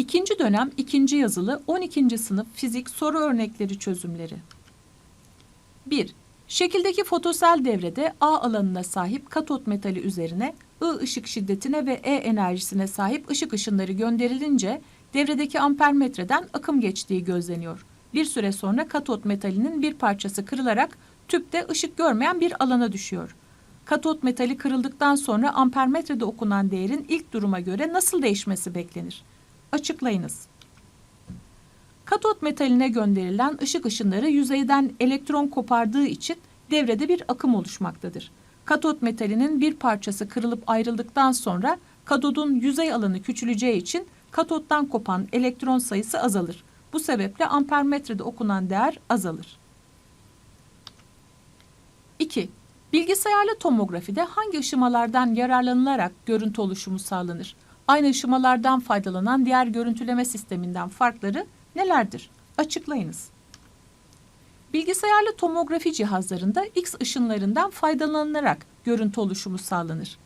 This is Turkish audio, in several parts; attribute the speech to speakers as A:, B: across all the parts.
A: İkinci dönem ikinci yazılı 12. sınıf fizik soru örnekleri çözümleri. 1. Şekildeki fotosel devrede A alanına sahip katot metali üzerine I ışık şiddetine ve E enerjisine sahip ışık ışınları gönderilince devredeki ampermetreden akım geçtiği gözleniyor. Bir süre sonra katot metalinin bir parçası kırılarak tüpte ışık görmeyen bir alana düşüyor. Katot metali kırıldıktan sonra ampermetrede okunan değerin ilk duruma göre nasıl değişmesi beklenir? Açıklayınız. Katot metaline gönderilen ışık ışınları yüzeyden elektron kopardığı için devrede bir akım oluşmaktadır. Katot metalinin bir parçası kırılıp ayrıldıktan sonra katodun yüzey alanı küçüleceği için katottan kopan elektron sayısı azalır. Bu sebeple ampermetrede okunan değer azalır. 2. Bilgisayarlı tomografide hangi ışımalardan yararlanılarak görüntü oluşumu sağlanır? Aynı ışımalardan faydalanan diğer görüntüleme sisteminden farkları nelerdir? Açıklayınız. Bilgisayarlı tomografi cihazlarında X ışınlarından faydalanılarak görüntü oluşumu sağlanır.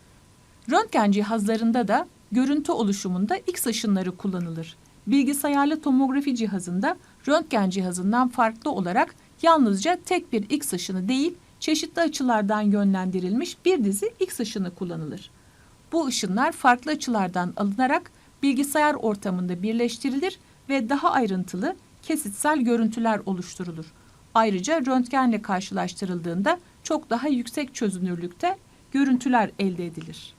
A: Röntgen cihazlarında da görüntü oluşumunda X ışınları kullanılır. Bilgisayarlı tomografi cihazında röntgen cihazından farklı olarak yalnızca tek bir X ışını değil, çeşitli açılardan yönlendirilmiş bir dizi X ışını kullanılır. Bu ışınlar farklı açılardan alınarak bilgisayar ortamında birleştirilir ve daha ayrıntılı kesitsel görüntüler oluşturulur. Ayrıca röntgenle karşılaştırıldığında çok daha yüksek çözünürlükte görüntüler elde edilir.